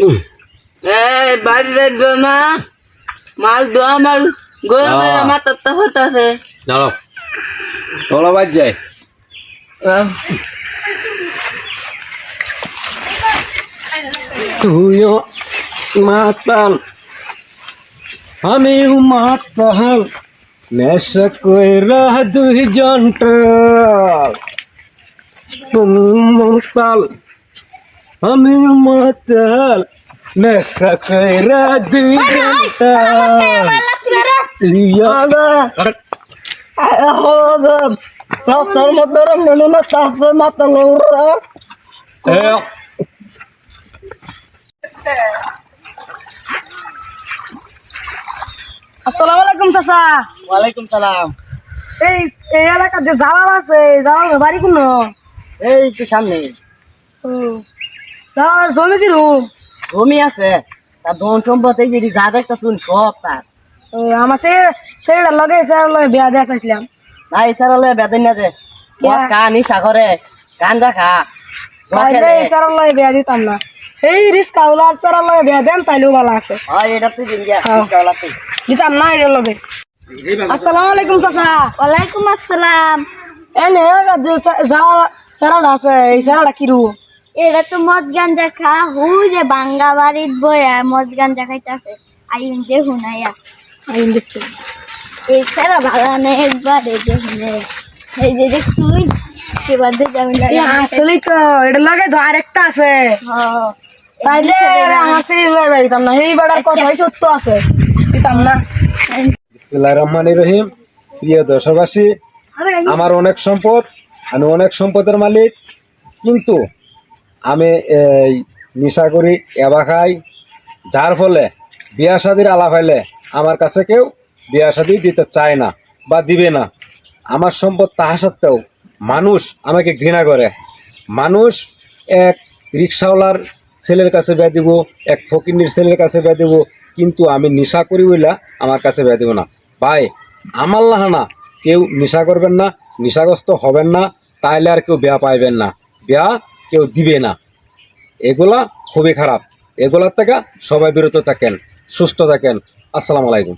এই বাড়ি দেখবে না মাছ দো আমার গরু আহ। মাথার তো হতাছে চলো চলো বাজ তুইও মাতাল আমিও মাতাল নেশা কইরা দুইজন টাল তুমি মাতাল আমিও মাতাল নেশা কইরা তোর মেনু না মাতাল আসসালামু আলাইকুম চাচা ওয়ালাইকুম সালাম এই এই এলাকার যে জালাল আছে এই জালাল বাড়ি কোন এই তো সামনে জালাল জমি কি রুম? জমি আছে। তার ধন সম্পদ এই যে যা দেখতে শুন সব তার। আমার সে সেটা লগে লগে বিয়া দেয়া চাইছিলাম। না ইসার হলে বেতন না দে Yeah. কান ইসা করে। গাঞ্জা খা। জুয়া তাইলে খেলে। সেটা লগে বিয়া দিতাম না। এই রিস্কা আর সেটা লগে বিয়া দেন তাইলেও ভালো আছে। হয় এটা তুই দিন গিয়া হ্যাঁ। দিতাম না এটার লগে। আসসালামু আলাইকুম চাচা। ওয়ালাইকুম আসসালাম। এনে যে সেরাটা আছে এই কি রুম? এটা তো মদ গাঞ্জা খা হুই যে বাঙ্গা বাড়িত বয়া মদ গাঞ্জা খাইতাছে। আইন যে হুনাইয়া। আইন সারা ভালো নেই একবার এই যে হুনে এই যে দেখছুই এবার যাবেন আসলেই তো এটার লগে তো আরেকটা আছে। তাইলে আমার সেই দিতাম না। এই বেড়ার কথাই সত্য আছে। দিতাম না। বিসমিল্লাহির রহমানির রহিম। প্রিয় দেশবাসী আমার অনেক সম্পদ আমি অনেক সম্পদের মালিক। কিন্তু আমি, এই, নেশা করি, এবা খাই, যার ফলে বিয়া শাদির আলাপ হইলে আমার কাছে কেউ বিয়া শাদি দিতে চায় না বা দিবে না। আমার সম্পদ তাহা সত্ত্বেও মানুষ আমাকে ঘৃণা করে। মানুষ এক রিক্সাওয়ালার ছেলের কাছে ব্যয় দিব, এক ফকিন্নির ছেলের কাছে ব্যয় দিব, কিন্তু আমি নেশা করি বইলা আমার কাছে ব্যয় দিব না। ভাই, আমার লাহানা কেউ নেশা করবেন না, নেশাগ্রস্ত হবেন না, তাইলে আর কেউ বিয়া পাইবেন না। বিয়া কেউ দিবে না। এগুলা খুবই খারাপ। এগুলার থেকে সবাই বিরত থাকেন, সুস্থ থাকেন। আসসালামু আলাইকুম।